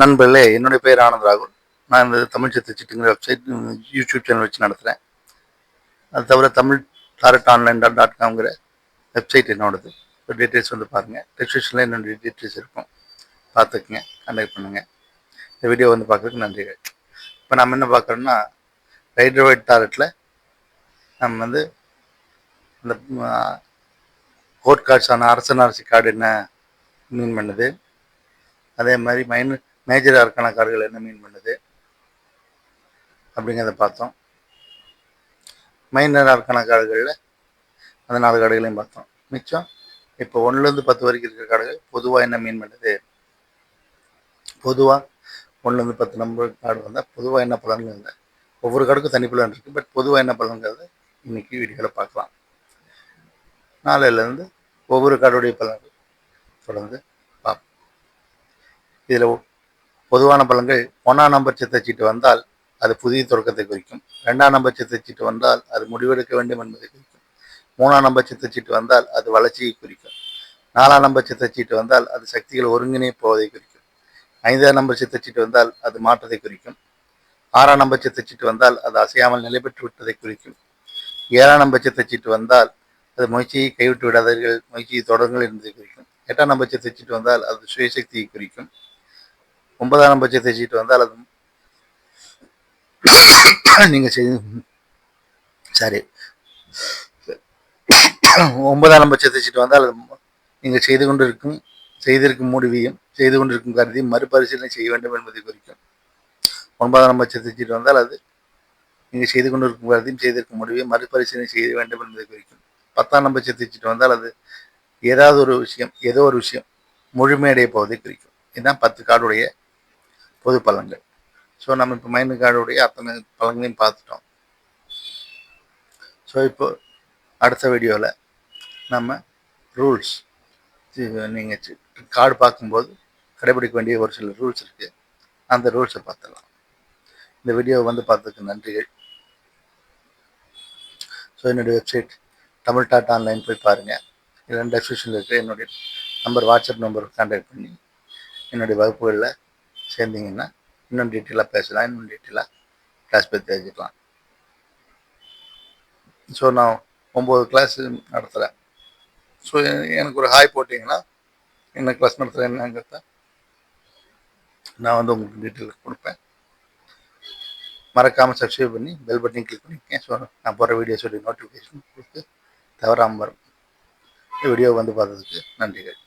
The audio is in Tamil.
நண்பர்களே என்னுடைய பேர் ஆனந்த் ராகுல். நான் இந்த தமிழ் சத்து சிட்டுங்கிற வெப்சைட் யூடியூப் சேனல் வச்சு நடத்துகிறேன் அது தவிர Tamil tarot online dot dot காம்ங்கிற website என்னோடது. இப்போ டீட்டெயில்ஸ் வந்து பாருங்கள் டிஸ்கிரிப்ஷனில் என்னுடைய டீட்டெயில்ஸ் இருக்கும். பார்த்துக்குங்க கண்டக்ட் பண்ணுங்கள் இந்த வீடியோ வந்து பார்க்குறதுக்கு நன்றிகள். இப்போ நம்ம என்ன பார்க்குறோம்னா ரைட்ரோவைட் டாரட்டில் நம்ம வந்து இந்த கோர்ட் கார்ட்ஸான அரசன் அரசி கார்டு என்ன மீன் பண்ணுது. அதே மாதிரி மைன் மேஜர் அரக்கான கார்கள் என்ன மீன் பண்ணுது? அப்படிங்கிறத பார்த்தோம். மைனர் அரக்கான கார்டுகளில் அந்த நாலு கார்டுகளையும் பார்த்தோம். மிச்சம் இப்போ ஒன்றுலேருந்து பத்து வரைக்கும் இருக்கிற கார்டுகள் பொதுவாக என்ன மீன் பண்ணுது? பொதுவாக ஒன்றுலேருந்து பத்து நம்பர் கார்டு வந்தால் பொதுவாக என்ன பலன்கள் இருந்தால் ஒவ்வொரு கார்டுக்கும் தனி பலன் இருக்குது பட் பொதுவாக என்ன பலன்கிறத இன்றைக்கி வீடியோவில் பார்க்கலாம். நாளையிலேருந்து ஒவ்வொரு கார்டுடைய பலன்கள் தொடர்ந்து பார்ப்போம். இதில் பொதுவான பலன்கள் ஒன்றாம் நம்பர் சித்த சீட்டு வந்தால் அது புதிய தொடக்கத்தை குறிக்கும். ரெண்டாம் நம்பர் சித்த சீட்டு வந்தால் அது முடிவெடுக்க வேண்டும் என்பதை குறிக்கும். மூணாம் நம்பர் சித்த சீட்டு வந்தால் அது வளர்ச்சியை குறிக்கும். நாலாம் நம்பர் சித்த சீட்டு வந்தால் அது சக்திகள் ஒருங்கிணை போவதை குறிக்கும். ஐந்தாம் நம்பர் சித்த சீட்டு வந்தால் அது மாற்றத்தை குறிக்கும். ஆறாம் நம்பர் சித்த சீட்டு வந்தால் அது அசையாமல் நிலை பெற்று விட்டதை குறிக்கும். ஏழாம் நம்பர் சித்த சீட்டு வந்தால் அது முயற்சியை கைவிட்டு விடாதீர்கள் முயற்சியை தொடருங்கள் என்பதை குறிக்கும். எட்டாம் நம்பர் சித்த சீட்டு வந்தால் அது சுயசக்தியை குறிக்கும். ஒன்பதாம் நம்பர் சித்த சீட்டு வந்தால் அது நீங்கள் செய்து சாரி. ஒன்பதாம் நம்பர் சித்த சீட்டு வந்தால் அது நீங்கள் செய்து கொண்டிருக்கும் செய்திருக்கும் முடிவையும் செய்து கொண்டிருக்கும் கருதியும் மறுபரிசீலனை செய்ய வேண்டும் என்பதை குறிக்கும். ஒன்பதாம் நம்பர் சித்த சீட்டு வந்தால் அது நீங்கள் செய்து கொண்டிருக்கும் கருதியும் செய்திருக்கும் முடிவையும் மறுபரிசீலனை செய்ய வேண்டும் என்பதை குறிக்கும். பத்தாம் நம்பர் சித்த சீட்டு வந்தால் அது ஏதாவது ஒரு விஷயம் ஏதோ ஒரு விஷயம் முழுமையடைய போவதை குறிக்கும். இதுதான் பத்து கார்டுடைய பொது பலன்கள். ஸோ நம்ம இப்போ மைண்டு கார்டுடைய அத்தனை பலன்களையும் பார்த்துட்டோம். ஸோ இப்போ அடுத்த வீடியோவில் நம்ம ரூல்ஸ் நீங்கள் கார்டு பார்க்கும்போது கடைபிடிக்க வேண்டிய ஒரு சில ரூல்ஸ் இருக்குது அந்த ரூல்ஸை பார்த்துடலாம். இந்த வீடியோ வந்து பார்த்ததுக்கு நன்றிகள். ஸோ என்னுடைய வெப்சைட் தமிழ் டாட் ஆன்லைன் போய் பாருங்கள் இல்லை டெஸ்கிரிப்ஷனில் இருக்கிற என்னுடைய நம்பர் வாட்ஸ்அப் நம்பர் கான்டாக்ட் பண்ணி என்னுடைய வகுப்புகளில் சேர்ந்தீங்கன்னா இன்னும் டீட்டெயிலாக பேசலாம் இன்னும் டீட்டெயிலாக கிளாஸ் பற்றி தெரிஞ்சுக்கலாம். ஸோ நான் ஒம்பது கிளாஸ் நடத்துகிறேன் ஸோ எனக்கு ஒரு ஹாய் போட்டிங்கன்னா என்ன கிளாஸ் நடத்துகிறேன் என்னங்கிறத நான் வந்து உங்களுக்கு டீட்டெயில் கொடுப்பேன். மறக்காமல் சப்ஸ்கிரைப் பண்ணி பெல் பட்டன் கிளிக் பண்ணிக்கேன் ஸோ நான் போகிற வீடியோஸோடைய நோட்டிஃபிகேஷன் கொடுத்து தவறாமல் வரும். வீடியோ வந்து பார்த்ததுக்கு நன்றிகள்.